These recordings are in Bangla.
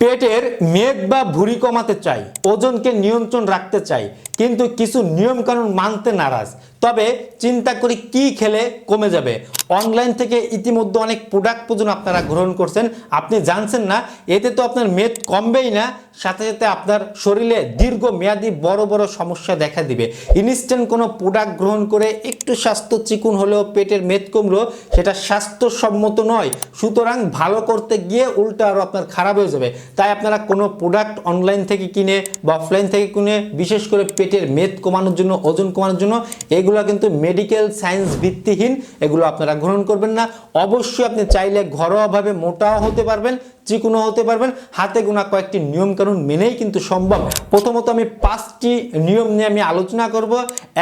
পেটের মেদ বা ভুঁড়ি কমাতে চাই, ওজনকে নিয়ন্ত্রণ রাখতে চাই, কিন্তু কিছু নিয়মকানুন মানতে নারাজ। তবে চিন্তা করি কি খেলে কমে যাবে। অনলাইন থেকে ইতিমধ্যে অনেক প্রোডাক্ট পর্যন্ত আপনারা গ্রহণ করছেন। আপনি জানছেন না, এতে তো আপনার মেদ কমবেই না, সাথে সাথে আপনার শরীরে দীর্ঘ মেয়াদি বড় বড় সমস্যা দেখা দিবে। ইনস্ট্যান্ট কোনো প্রোডাক্ট গ্রহণ করে একটু স্বাস্থ্য চিকুন হলেও পেটের মেদ কমলো, সেটা স্বাস্থ্যসম্মত নয়। সুতরাং ভালো করতে গিয়ে উল্টো আরও আপনার খারাপ হয়ে যাবে। তাই আপনারা কোনো প্রোডাক্ট অনলাইন থেকে কিনে বা অফলাইন থেকে কিনে, বিশেষ করে পেটের মেদ কমানোর জন্য, ওজন কমানোর জন্য, এগুলো কিন্তু মেডিকেল সায়েন্স ভিত্তিহীন, এগুলো আপনারা গ্রহণ করবেন না। অবশ্যই আপনি চাইলে ঘরোয়াভাবে মোটাও হতে পারবেন চিকুনো হতে পারবেন। হাতে গোনা কয়েকটি নিয়মকানুন মেনেই কিন্তু সম্ভব। প্রথমত আমি পাঁচটি নিয়ম নিয়ে আমি আলোচনা করব।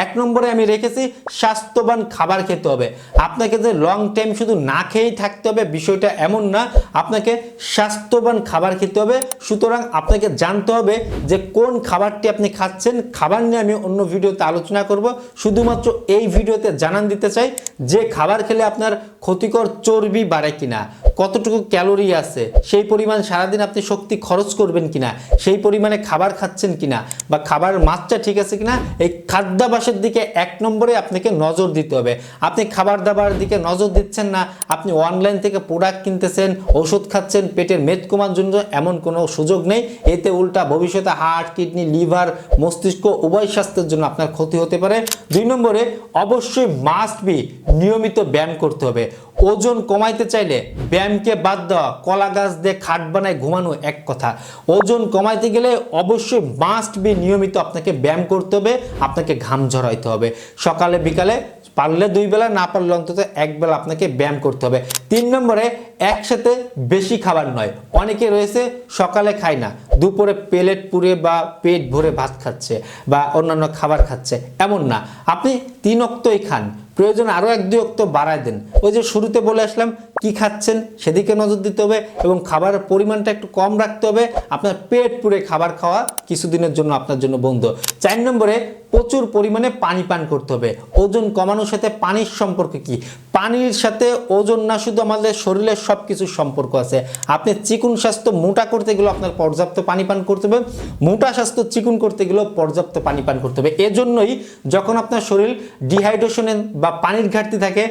এক নম্বরে আমি রেখেছি, স্বাস্থ্যবান খাবার খেতে হবে। আপনাকে যে লং টাইম শুধু না খেয়েই থাকতে হবে, বিষয়টা এমন না। আপনাকে স্বাস্থ্যবান খাবার খেতে হবে সুতরাং আপনাকে জানতে হবে যে কোন খাবারটি আপনি খাচ্ছেন, খাবার নিয়ে আমি অন্য ভিডিওতে আলোচনা করব। শুধুমাত্র এই ভিডিওতে জানান দিতে চাই যে খাবার খেলে আপনার ক্ষতিকর চর্বি বাড়ে কিনা। কতটুকু ক্যালোরি আছে, সেই পরিমাণ সারাদিন আপনি শক্তি খরচ করবেন কিনা, সেই পরিমাণে খাবার খাচ্ছেন কিনা, বা খাবারের মাত্রা ঠিক আছে কিনা, এই খাদ্যাভাসের দিকে এক নম্বরে আপনাকে নজর দিতে হবে। আপনি খাবার দাবার দিকে নজর দিচ্ছেন না, আপনি অনলাইন থেকে প্রোডাক্ট কিনতেছেন, ওষুধ খাচ্ছেন, পেটের মেদ কমার জন্য এমন কোনো সুযোগ নেই। এতে উল্টা ভবিষ্যতে হার্ট কিডনি লিভার মস্তিষ্ক উভয় স্বাস্থ্যের জন্য আপনার ক্ষতি হতে পারে। দুই নম্বরে অবশ্যই মাস্ট বি নিয়মিত ব্যায়াম করতে হবে। ওজন কমাইতে চাইলে ব্যায়ামকে বাদ দেওয়া, কলা গাছ দিয়ে খাট বানায় ঘুমানো এক কথা। ওজন কমাইতে গেলে অবশ্যই মাস্ট বি নিয়মিত আপনাকে ব্যায়াম করতে হবে, আপনাকে ঘাম ঝরাইতে হবে। সকালে, বিকালে পারলে দুই বেলা, না পারলে অন্তত এক বেলা আপনাকে ব্যায়াম করতে হবে। তিন নম্বরে, একসাথে বেশি খাবার নয়। অনেকে রয়েছে, সকালে খায় না। দুপুরে প্লেট পুরে বা পেট ভরে ভাত খাচ্ছে বা অন্যান্য খাবার খাচ্ছে। এমন না। আপনি তিন অক্তই খান। প্রয়োজন আরও এক দুই অক্ত বাড়ায় দেন। ওই যে শুরুতে বলে আসলাম কি খাচ্ছেন সেদিকে নজর দিতে হবে এবং খাবারের পরিমাণটা একটু কম রাখতে হবে। আপনার পেট পুরে খাবার খাওয়া কিছুদিনের জন্য আপনার জন্য বন্ধ। চার নম্বরে প্রচুর পরিমাণে পানি পান করতে হবে। ওজন কমানোর সাথে পানির সম্পর্ক কি? পানির সাথে ওজন না শুধু আমাদের শরীরের সব কিছুর সম্পর্ক আছে। আপনি চিকুন স্বাস্থ্য মোটা করতে গেলেও আপনার পর্যাপ্ত পানি পান করতে হবে। মোটা স্বাস্থ্য চিকুন করতে গেলেও পর্যাপ্ত পানি পান করতে হবে। এজন্যই যখন আপনার শরীর ডিহাইড্রেশনে বা পানির ঘাটতি থাকে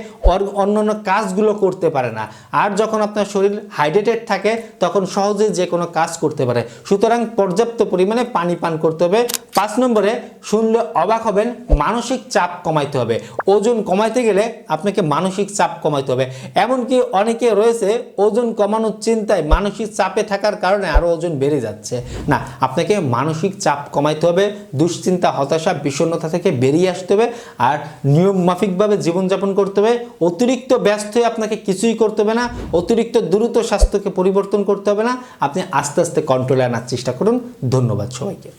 অন্যান্য কাজগুলো করতে পারে না। আর যখন আপনার শরীর হাইড্রেটেড থাকে, তখন সহজে যে কোনো কাজ করতে পারে। সুতরাং পর্যাপ্ত পরিমাণে পানি পান করতে হবে। পাঁচ নম্বরে, শুনলে অবাক হবেন, মানসিক চাপ কমাইতে হবে। ওজন কমাইতে গেলে আপনাকে মানসিক চাপ কমাইতে হবে। এমনকি অনেকে রয়েছে, ওজন কমানোর চিন্তায় মানসিক চাপে থাকার কারণে আরও ওজন বেড়ে যাচ্ছে। না, আপনাকে মানসিক চাপ কমাইতে হবে, দুশ্চিন্তা, হতাশা, বিষণ্ণতা থেকে বেরিয়ে আসতে হবে, আর নিয়ম মাফিকভাবে জীবনযাপন করতে হবে। অতিরিক্ত ব্যস্ত হয়ে আপনাকে কিছুই করতে হবে না, অতিরিক্ত দ্রুত স্বাস্থ্যকে পরিবর্তন করতে হবে না। আপনি আস্তে আস্তে কন্ট্রোলে আনার চেষ্টা করুন। ধন্যবাদ সবাইকে।